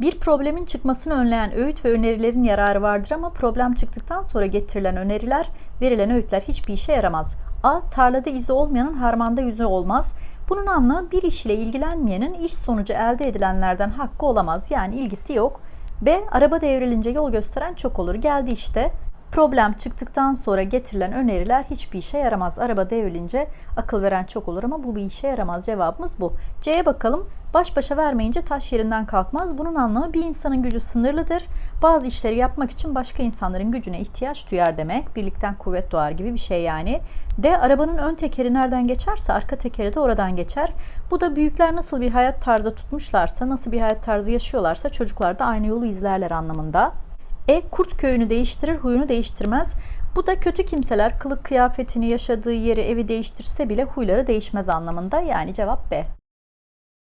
Bir problemin çıkmasını önleyen öğüt ve önerilerin yararı vardır ama problem çıktıktan sonra getirilen öneriler, verilen öğütler hiçbir işe yaramaz. A. Tarlada izi olmayanın harmanda yüzü olmaz. Bunun anlamı bir iş ile ilgilenmeyenin iş sonucu elde edilenlerden hakkı olamaz. Yani ilgisi yok. B. Araba devrilince yol gösteren çok olur. Geldi işte. Problem çıktıktan sonra getirilen öneriler hiçbir işe yaramaz. Araba devrilince akıl veren çok olur ama bu bir işe yaramaz. Cevabımız bu. C'ye bakalım. Baş başa vermeyince taş yerinden kalkmaz. Bunun anlamı bir insanın gücü sınırlıdır. Bazı işleri yapmak için başka insanların gücüne ihtiyaç duyar demek. Birlikten kuvvet doğar gibi bir şey yani. D. Arabanın ön tekeri nereden geçerse arka tekeri de oradan geçer. Bu da büyükler nasıl bir hayat tarzı tutmuşlarsa, nasıl bir hayat tarzı yaşıyorlarsa çocuklar da aynı yolu izlerler anlamında. E. Kurt köyünü değiştirir, huyunu değiştirmez. Bu da kötü kimseler kılık kıyafetini, yaşadığı yeri, evi değiştirse bile huyları değişmez anlamında. Yani cevap B.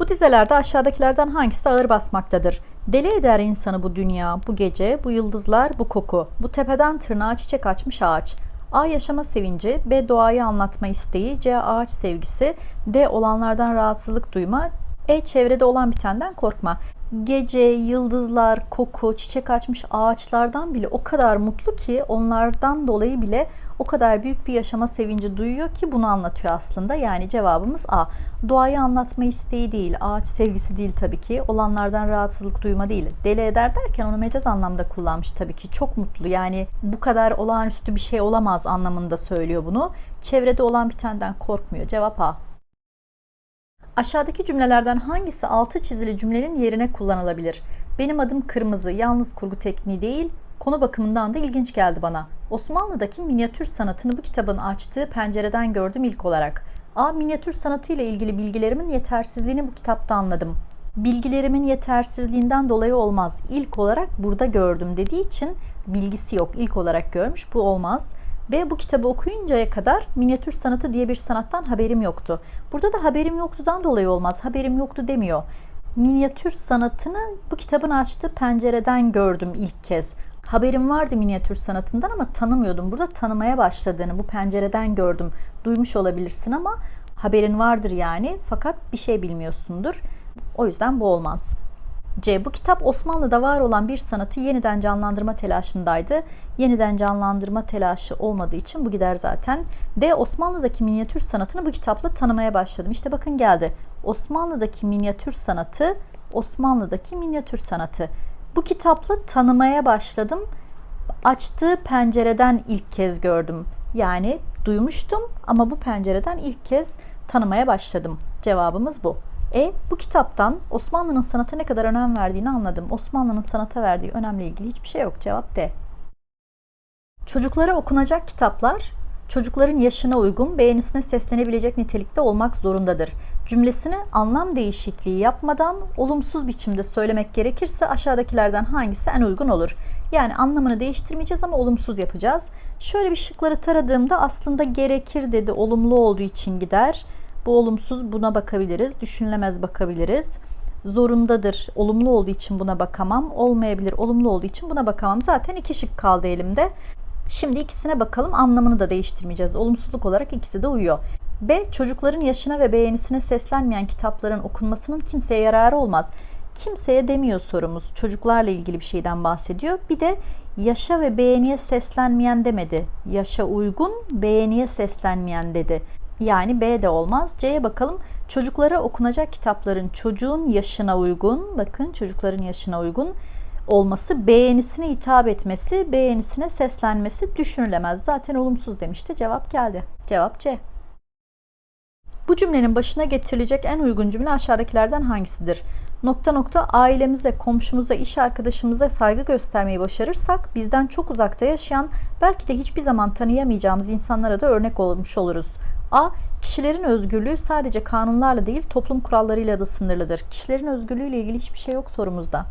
Bu dizelerde aşağıdakilerden hangisi ağır basmaktadır? Deli eder insanı bu dünya, bu gece, bu yıldızlar, bu koku. Bu tepeden tırnağa çiçek açmış ağaç. A. Yaşama sevinci, B. Doğayı anlatma isteği, C. Ağaç sevgisi, D. Olanlardan rahatsızlık duyma, E. Çevrede olan bitenden korkma. Gece, yıldızlar, koku, çiçek açmış ağaçlardan bile o kadar mutlu ki onlardan dolayı bile o kadar büyük bir yaşama sevinci duyuyor ki bunu anlatıyor aslında. Yani cevabımız A. Doğayı anlatma isteği değil, ağaç sevgisi değil tabii ki. Olanlardan rahatsızlık duyma değil. Deli eder derken onu mecaz anlamda kullanmış tabii ki. Çok mutlu yani bu kadar olağanüstü bir şey olamaz anlamında söylüyor bunu. Çevrede olan bitenden korkmuyor. Cevap A. Aşağıdaki cümlelerden hangisi altı çizili cümlenin yerine kullanılabilir? Benim adım kırmızı, yalnız kurgu tekniği değil, konu bakımından da ilginç geldi bana. Osmanlı'daki minyatür sanatını bu kitabın açtığı pencereden gördüm ilk olarak. A. Minyatür sanatı ile ilgili bilgilerimin yetersizliğini bu kitapta anladım. Bilgilerimin yetersizliğinden dolayı olmaz. İlk olarak burada gördüm dediği için bilgisi yok. İlk olarak görmüş. Bu olmaz. Ve bu kitabı okuyuncaya kadar minyatür sanatı diye bir sanattan haberim yoktu. Burada da haberim yoktudan dolayı olmaz. Haberim yoktu demiyor. Minyatür sanatını bu kitabın açtığı pencereden gördüm ilk kez. Haberim vardı minyatür sanatından ama tanımıyordum. Burada tanımaya başladığını bu pencereden gördüm. Duymuş olabilirsin ama haberin vardır yani fakat bir şey bilmiyorsundur. O yüzden bu olmaz. C. Bu kitap Osmanlı'da var olan bir sanatı yeniden canlandırma telaşındaydı. Yeniden canlandırma telaşı olmadığı için bu gider zaten. D. Osmanlı'daki minyatür sanatını bu kitapla tanımaya başladım. İşte bakın geldi. Osmanlı'daki minyatür sanatı, Osmanlı'daki minyatür sanatı. Bu kitapla tanımaya başladım. Açtığı pencereden ilk kez gördüm. Yani duymuştum ama bu pencereden ilk kez tanımaya başladım. Cevabımız bu. E bu kitaptan Osmanlı'nın sanata ne kadar önem verdiğini anladım. Osmanlı'nın sanata verdiği önemle ilgili hiçbir şey yok. Cevap D. Çocuklara okunacak kitaplar çocukların yaşına uygun, beğenisine seslenebilecek nitelikte olmak zorundadır. Cümlesini anlam değişikliği yapmadan olumsuz biçimde söylemek gerekirse aşağıdakilerden hangisi en uygun olur? Yani anlamını değiştirmeyeceğiz ama olumsuz yapacağız. Şöyle bir şıkları taradığımda aslında gerekir dedi, olumlu olduğu için gider. Bu olumsuz buna bakabiliriz. Düşünülemez bakabiliriz. Zorundadır. Olumlu olduğu için buna bakamam. Olmayabilir. Olumlu olduğu için buna bakamam. Zaten iki şık kaldı elimde. Şimdi ikisine bakalım. Anlamını da değiştirmeyeceğiz. Olumsuzluk olarak ikisi de uyuyor. B. Çocukların yaşına ve beğenisine seslenmeyen kitapların okunmasının kimseye yararı olmaz. Kimseye demiyor sorumuz. Çocuklarla ilgili bir şeyden bahsediyor. Bir de yaşa ve beğeniye seslenmeyen demedi. Yaşa uygun, beğeniye seslenmeyen dedi. Yani B de olmaz. C'ye bakalım. Çocuklara okunacak kitapların çocuğun yaşına uygun, bakın çocukların yaşına uygun olması, beğenisine hitap etmesi, beğenisine seslenmesi düşünülemez. Zaten olumsuz demişti. Cevap geldi. Cevap C. Bu cümlenin başına getirilecek en uygun cümle aşağıdakilerden hangisidir? Nokta nokta ailemize, komşumuza, iş arkadaşımıza saygı göstermeyi başarırsak bizden çok uzakta yaşayan belki de hiçbir zaman tanıyamayacağımız insanlara da örnek olmuş oluruz. A. Kişilerin özgürlüğü sadece kanunlarla değil toplum kurallarıyla da sınırlıdır. Kişilerin özgürlüğüyle ilgili hiçbir şey yok sorumuzda.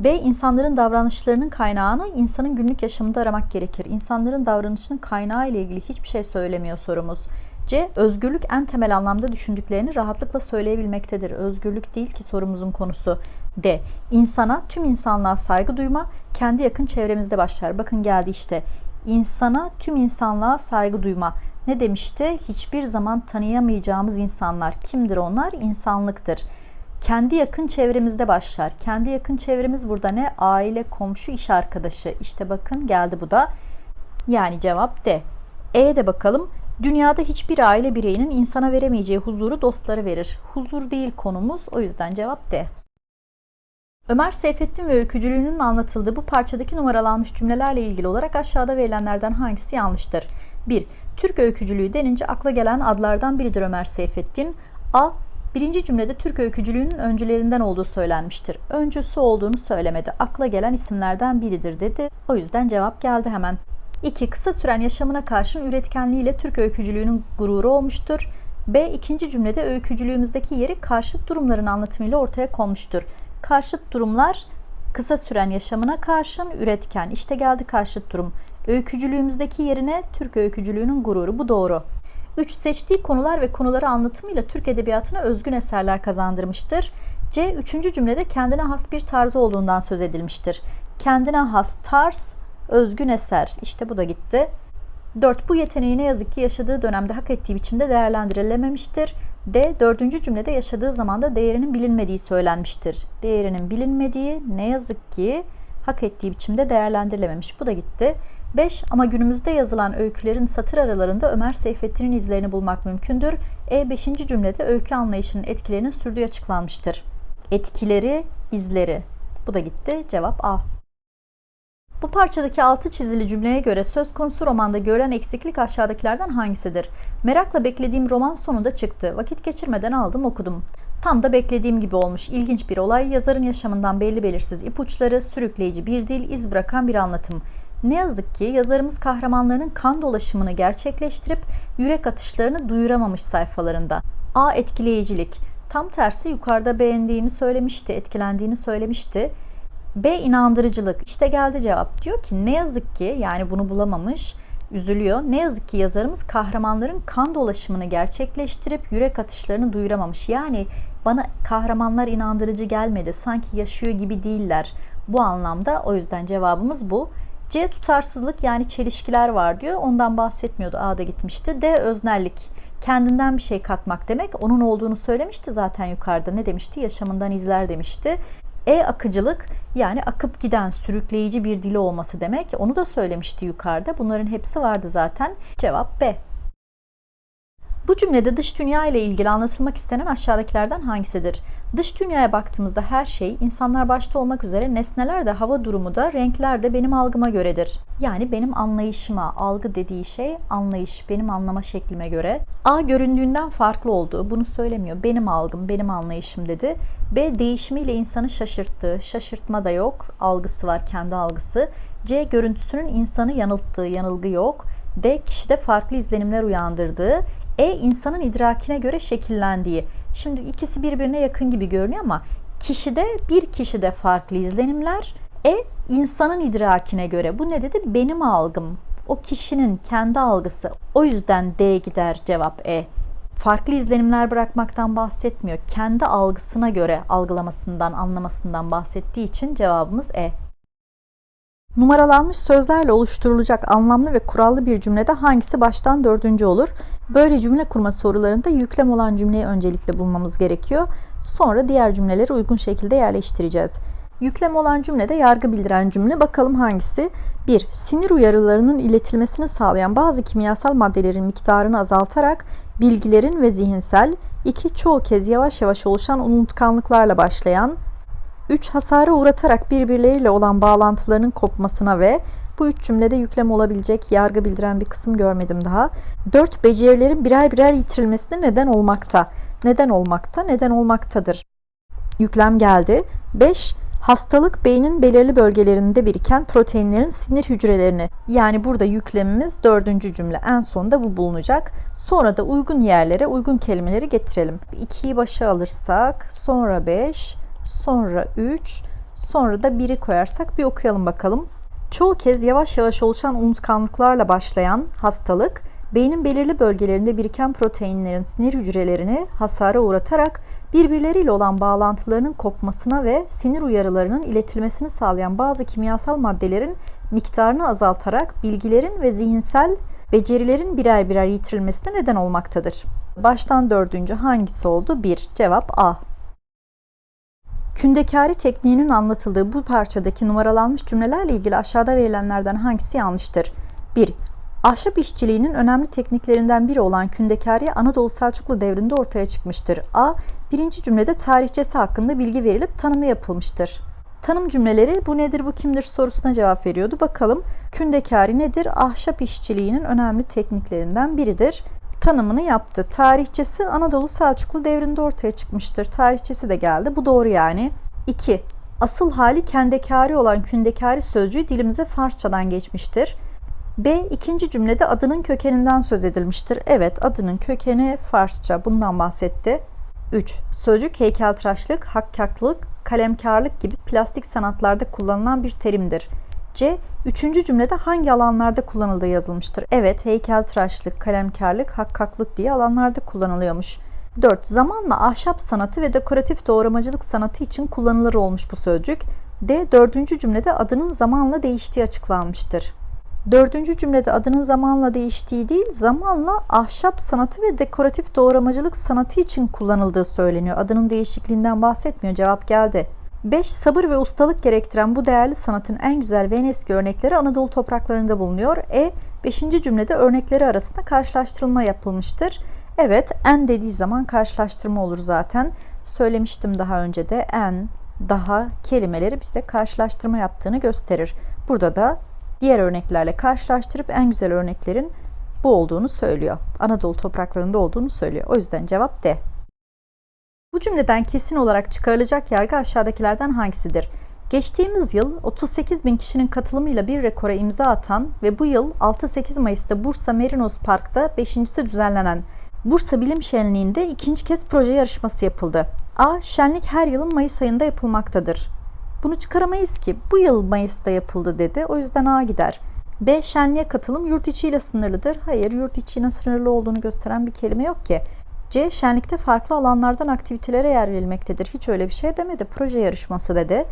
B. İnsanların davranışlarının kaynağını insanın günlük yaşamında aramak gerekir. İnsanların davranışının kaynağı ile ilgili hiçbir şey söylemiyor sorumuz. C. Özgürlük en temel anlamda düşündüklerini rahatlıkla söyleyebilmektedir. Özgürlük değil ki sorumuzun konusu. D. İnsana, tüm insanlığa saygı duyma kendi yakın çevremizde başlar. Bakın geldi işte. İnsana, tüm insanlığa saygı duyma. Ne demişti? Hiçbir zaman tanıyamayacağımız insanlar. Kimdir onlar? İnsanlıktır. kendi yakın çevremizde başlar. Kendi yakın çevremiz burada ne? Aile, komşu, iş arkadaşı. İşte bakın geldi bu da. Yani cevap D. E de bakalım. Dünyada hiçbir aile bireyinin insana veremeyeceği huzuru dostları verir. Huzur değil konumuz. O yüzden cevap D. Ömer Seyfettin ve öykücülüğünün anlatıldığı bu parçadaki numaralanmış cümlelerle ilgili olarak aşağıda verilenlerden hangisi yanlıştır? 1. Türk öykücülüğü denince akla gelen adlardan biridir Ömer Seyfettin. A. Birinci cümlede Türk öykücülüğünün öncülerinden olduğu söylenmiştir. Öncüsü olduğunu söylemedi. Akla gelen isimlerden biridir dedi. O yüzden cevap geldi hemen. 2. Kısa süren yaşamına karşın üretkenliğiyle Türk öykücülüğünün gururu olmuştur. B. ikinci cümlede öykücülüğümüzdeki yeri karşıt durumların anlatımıyla ortaya konmuştur. Karşıt durumlar kısa süren yaşamına karşın üretken. İşte geldi karşıt durum. Öykücülüğümüzdeki yerine Türk öykücülüğünün gururu. Bu doğru. 3. Seçtiği konular ve konuları anlatımıyla Türk edebiyatına özgün eserler kazandırmıştır. C. Üçüncü cümlede kendine has bir tarzı olduğundan söz edilmiştir. Kendine has tarz, özgün eser. İşte bu da gitti. 4. Bu yeteneği ne yazık ki yaşadığı dönemde hak ettiği biçimde değerlendirilememiştir. D. Dördüncü cümlede yaşadığı zamanda değerinin bilinmediği söylenmiştir. Değerinin bilinmediği ne yazık ki hak ettiği biçimde değerlendirilememiş. Bu da gitti. 5. Ama günümüzde yazılan öykülerin satır aralarında Ömer Seyfettin'in izlerini bulmak mümkündür. E. 5. cümlede öykü anlayışının etkilerinin sürdüğü açıklanmıştır. Etkileri, izleri. Bu da gitti. Cevap A. Bu parçadaki altı çizili cümleye göre söz konusu romanda görülen eksiklik aşağıdakilerden hangisidir? Merakla beklediğim roman sonunda çıktı. Vakit geçirmeden aldım okudum. Tam da beklediğim gibi olmuş ilginç bir olay, yazarın yaşamından belli belirsiz ipuçları, sürükleyici bir dil, iz bırakan bir anlatım. Ne yazık ki yazarımız kahramanlarının kan dolaşımını gerçekleştirip yürek atışlarını duyuramamış sayfalarında. A. Etkileyicilik. Tam tersi yukarıda beğendiğini söylemişti, etkilendiğini söylemişti. B. inandırıcılık. İşte geldi cevap. Diyor ki ne yazık ki yani bunu bulamamış, üzülüyor. Ne yazık ki yazarımız kahramanların kan dolaşımını gerçekleştirip yürek atışlarını duyuramamış. Yani bana kahramanlar inandırıcı gelmedi. Sanki yaşıyor gibi değiller. Bu anlamda o yüzden cevabımız bu. C tutarsızlık yani çelişkiler var diyor. Ondan bahsetmiyordu. A'da gitmişti. D öznellik. Kendinden bir şey katmak demek. Onun olduğunu söylemişti zaten yukarıda. Ne demişti? Yaşamından izler demişti. E akıcılık yani akıp giden sürükleyici bir dili olması demek. Onu da söylemişti yukarıda. Bunların hepsi vardı zaten. Cevap B. Bu cümlede dış dünya ile ilgili anlatılmak istenen aşağıdakilerden hangisidir? Dış dünyaya baktığımızda her şey, insanlar başta olmak üzere nesneler de, hava durumu da, renkler de benim algıma göredir. Yani benim anlayışıma, algı dediği şey anlayış, benim anlama şeklime göre. A göründüğünden farklı olduğu, bunu söylemiyor. Benim algım, benim anlayışım dedi. B değişimiyle insanı şaşırttığı, şaşırtma da yok, algısı var, kendi algısı. C görüntüsünün insanı yanılttığı, yanılgı yok. D kişide farklı izlenimler uyandırdığı, e insanın idrakine göre şekillendiği. Şimdi ikisi birbirine yakın gibi görünüyor ama kişide bir kişide farklı izlenimler. E insanın idrakine göre. Bu ne dedi? Benim algım. O kişinin kendi algısı. O yüzden D gider cevap E. Farklı izlenimler bırakmaktan bahsetmiyor. Kendi algısına göre algılamasından, anlamasından bahsettiği için cevabımız E. Numaralanmış sözlerle oluşturulacak anlamlı ve kurallı bir cümlede hangisi baştan dördüncü olur? Böyle cümle kurma sorularında yüklem olan cümleyi öncelikle bulmamız gerekiyor. Sonra diğer cümleleri uygun şekilde yerleştireceğiz. Yüklem olan cümlede yargı bildiren cümle bakalım hangisi? 1. Sinir uyarılarının iletilmesini sağlayan bazı kimyasal maddelerin miktarını azaltarak bilgilerin ve zihinsel 2. Çoğu kez yavaş yavaş oluşan unutkanlıklarla başlayan 3. Hasara uğratarak birbirleriyle olan bağlantılarının kopmasına ve bu üç cümlede yüklem olabilecek yargı bildiren bir kısım görmedim daha. 4. Becerilerin birer birer yitirilmesine neden olmakta. Neden olmakta? Neden olmaktadır. Yüklem geldi. 5. Hastalık beynin belirli bölgelerinde biriken proteinlerin sinir hücrelerini yani burada yüklemimiz dördüncü cümle en sonunda bu bulunacak. Sonra da uygun yerlere uygun kelimeleri getirelim. 2'yi başa alırsak sonra 5 sonra 3 sonra da 1'i koyarsak bir okuyalım bakalım. Çoğu kez yavaş yavaş oluşan unutkanlıklarla başlayan hastalık, beynin belirli bölgelerinde biriken proteinlerin sinir hücrelerini hasara uğratarak birbirleriyle olan bağlantılarının kopmasına ve sinir uyarılarının iletilmesini sağlayan bazı kimyasal maddelerin miktarını azaltarak bilgilerin ve zihinsel becerilerin birer birer yitirilmesine neden olmaktadır. Baştan dördüncü hangisi oldu? 1. Cevap A. Kündekari tekniğinin anlatıldığı bu parçadaki numaralanmış cümlelerle ilgili aşağıda verilenlerden hangisi yanlıştır? 1. Ahşap işçiliğinin önemli tekniklerinden biri olan kündekari Anadolu Selçuklu devrinde ortaya çıkmıştır. A. Birinci cümlede tarihçesi hakkında bilgi verilip tanımı yapılmıştır. Tanım cümleleri bu nedir bu kimdir sorusuna cevap veriyordu. Bakalım kündekari nedir? Ahşap işçiliğinin önemli tekniklerinden biridir. Tanımını yaptı. Tarihçesi Anadolu Selçuklu devrinde ortaya çıkmıştır. Tarihçesi de geldi. Bu doğru yani. 2. Asıl hali kendekari olan kündekari sözcüğü dilimize Farsçadan geçmiştir. B. ikinci cümlede adının kökeninden söz edilmiştir. Evet adının kökeni Farsça. Bundan bahsetti. 3. Sözcük heykeltıraşlık, hakkaklık, kalemkarlık gibi plastik sanatlarda kullanılan bir terimdir. C. Üçüncü cümlede hangi alanlarda kullanıldığı yazılmıştır. Evet, heykeltıraşlık, kalemkarlık, hakkaklık diye alanlarda kullanılıyormuş. 4. Zamanla ahşap sanatı ve dekoratif doğramacılık sanatı için kullanılır olmuş bu sözcük. D. Dördüncü cümlede adının zamanla değiştiği açıklanmıştır. Dördüncü cümlede adının zamanla değiştiği değil, zamanla ahşap sanatı ve dekoratif doğramacılık sanatı için kullanıldığı söyleniyor. Adının değişikliğinden bahsetmiyor. Cevap geldi. 5. Sabır ve ustalık gerektiren bu değerli sanatın en güzel ve en eski örnekleri Anadolu topraklarında bulunuyor. E. 5. cümlede örnekleri arasında karşılaştırılma yapılmıştır. Evet, en dediği zaman karşılaştırma olur zaten. Söylemiştim daha önce de en, daha kelimeleri bize karşılaştırma yaptığını gösterir. Burada da diğer örneklerle karşılaştırıp en güzel örneklerin bu olduğunu söylüyor. Anadolu topraklarında olduğunu söylüyor. O yüzden cevap D. Bu cümleden kesin olarak çıkarılacak yargı aşağıdakilerden hangisidir? Geçtiğimiz yıl 38 bin kişinin katılımıyla bir rekora imza atan ve bu yıl 6-8 Mayıs'ta Bursa Merinos Park'ta 5.si düzenlenen Bursa Bilim Şenliği'nde ikinci kez proje yarışması yapıldı. A. Şenlik her yılın Mayıs ayında yapılmaktadır. Bunu çıkaramayız ki. Bu yıl Mayıs'ta yapıldı dedi. O yüzden A gider. B. Şenliğe katılım yurt içiyle sınırlıdır. Hayır, yurt içine sınırlı olduğunu gösteren bir kelime yok ki. C. Şenlikte farklı alanlardan aktivitelere yer verilmektedir. Hiç öyle bir şey demedi. Proje yarışması dedi.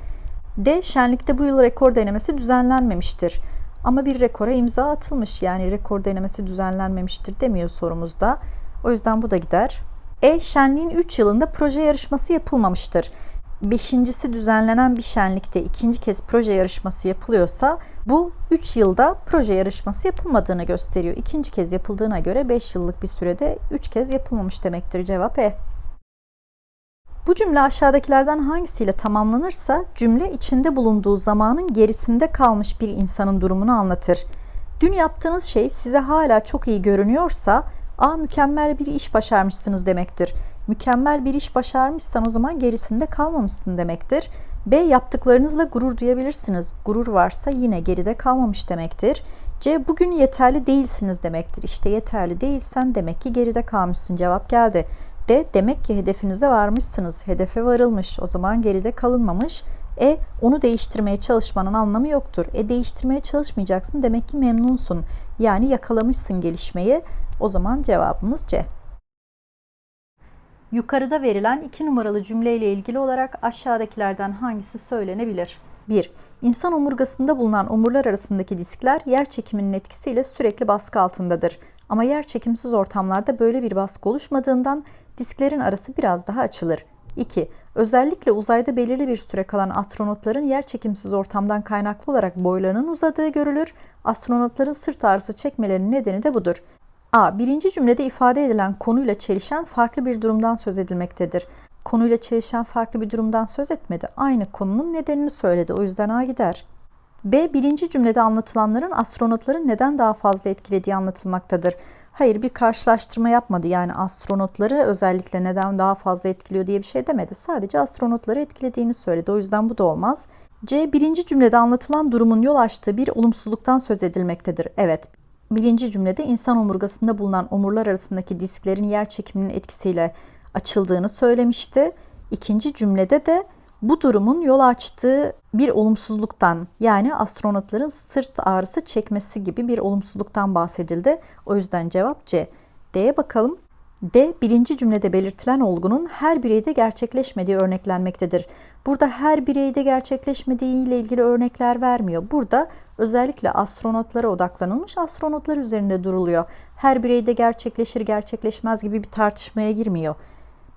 D. Şenlikte bu yıl rekor denemesi düzenlenmemiştir. Ama bir rekora imza atılmış. Yani rekor denemesi düzenlenmemiştir demiyor sorumuzda. O yüzden bu da gider. E. Şenliğin 3 yılında proje yarışması yapılmamıştır beşincisi düzenlenen bir şenlikte ikinci kez proje yarışması yapılıyorsa bu 3 yılda proje yarışması yapılmadığını gösteriyor. İkinci kez yapıldığına göre 5 yıllık bir sürede 3 kez yapılmamış demektir. Cevap E. Bu cümle aşağıdakilerden hangisiyle tamamlanırsa cümle içinde bulunduğu zamanın gerisinde kalmış bir insanın durumunu anlatır. Dün yaptığınız şey size hala çok iyi görünüyorsa A mükemmel bir iş başarmışsınız demektir. Mükemmel bir iş başarmışsan o zaman gerisinde kalmamışsın demektir. B yaptıklarınızla gurur duyabilirsiniz. Gurur varsa yine geride kalmamış demektir. C bugün yeterli değilsiniz demektir. İşte yeterli değilsen demek ki geride kalmışsın. Cevap geldi. D demek ki hedefinize varmışsınız. Hedefe varılmış. O zaman geride kalınmamış. E onu değiştirmeye çalışmanın anlamı yoktur. E değiştirmeye çalışmayacaksın demek ki memnunsun. Yani yakalamışsın gelişmeyi. O zaman cevabımız C. Yukarıda verilen iki numaralı cümleyle ilgili olarak aşağıdakilerden hangisi söylenebilir? 1. İnsan omurgasında bulunan omurlar arasındaki diskler yer çekiminin etkisiyle sürekli baskı altındadır. Ama yer çekimsiz ortamlarda böyle bir baskı oluşmadığından disklerin arası biraz daha açılır. 2. Özellikle uzayda belirli bir süre kalan astronotların yer çekimsiz ortamdan kaynaklı olarak boylarının uzadığı görülür. Astronotların sırt ağrısı çekmelerinin nedeni de budur. A. Birinci cümlede ifade edilen konuyla çelişen farklı bir durumdan söz edilmektedir. Konuyla çelişen farklı bir durumdan söz etmedi. Aynı konunun nedenini söyledi. O yüzden A gider. B. Birinci cümlede anlatılanların astronotların neden daha fazla etkilediği anlatılmaktadır. Hayır bir karşılaştırma yapmadı. Yani astronotları özellikle neden daha fazla etkiliyor diye bir şey demedi. Sadece astronotları etkilediğini söyledi. O yüzden bu da olmaz. C. Birinci cümlede anlatılan durumun yol açtığı bir olumsuzluktan söz edilmektedir. Evet, birinci cümlede insan omurgasında bulunan omurlar arasındaki disklerin yer çekiminin etkisiyle açıldığını söylemişti. İkinci cümlede de bu durumun yol açtığı bir olumsuzluktan yani astronotların sırt ağrısı çekmesi gibi bir olumsuzluktan bahsedildi. O yüzden cevap C. D'ye bakalım. D. Birinci cümlede belirtilen olgunun her bireyde gerçekleşmediği örneklenmektedir. Burada her bireyde gerçekleşmediği ile ilgili örnekler vermiyor. Burada özellikle astronotlara odaklanılmış astronotlar üzerinde duruluyor. Her bireyde gerçekleşir gerçekleşmez gibi bir tartışmaya girmiyor.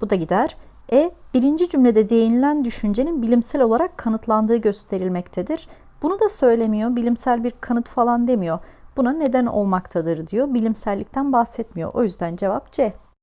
Bu da gider. E. Birinci cümlede değinilen düşüncenin bilimsel olarak kanıtlandığı gösterilmektedir. Bunu da söylemiyor. Bilimsel bir kanıt falan demiyor. Buna neden olmaktadır diyor. Bilimsellikten bahsetmiyor. O yüzden cevap C.